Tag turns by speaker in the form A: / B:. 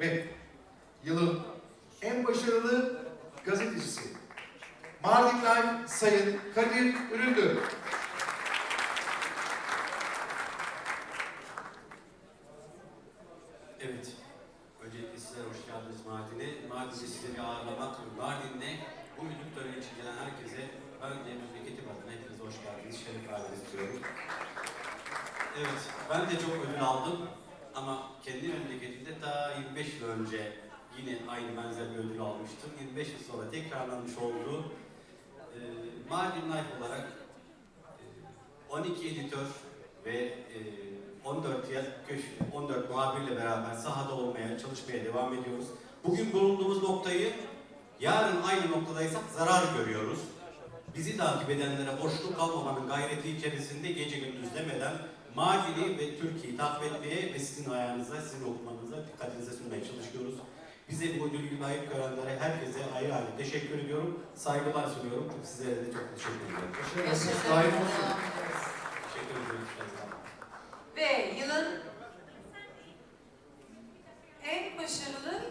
A: ve yılın en başarılı gazetecisi Mardin Live Sayın Kadir Üründü.
B: Evet. Öncelikle sizlere hoş geldiniz Mardin'e. Mardin'de sizleri ağırlamak, Mardin'de bu ödül töreni için gelen herkese ben de memleketim adına hepinize hoş geldiniz. Şeref verdiniz diyorum. Evet, ben de çok ödül aldım ama kendi memleketimde ta 25 yıl önce yine aynı benzer bir ödül almıştım. 25 yıl sonra tekrarlanmış olduğu e, Mardin Life olarak e, 12 editör ve e, 14 yaz köşe, 14 muhabirle beraber sahada olmaya, çalışmaya devam ediyoruz. Bugün bulunduğumuz noktayı yarın aynı noktadaysak zarar görüyoruz bizi takip edenlere boşluk kalmamanın gayreti içerisinde gece gündüz demeden Mardin'i ve Türkiye'yi takip etmeye ve sizin ayağınıza, sizin okumanıza, dikkatinize sunmaya çalışıyoruz. Bize bu ödülü layık görenlere, herkese ayrı ayrı teşekkür ediyorum. Saygılar sunuyorum. Sizlere de çok teşekkür ediyorum.
A: Teşekkür
C: ederim.
B: Teşekkür ederim.
C: Ve yılın en başarılı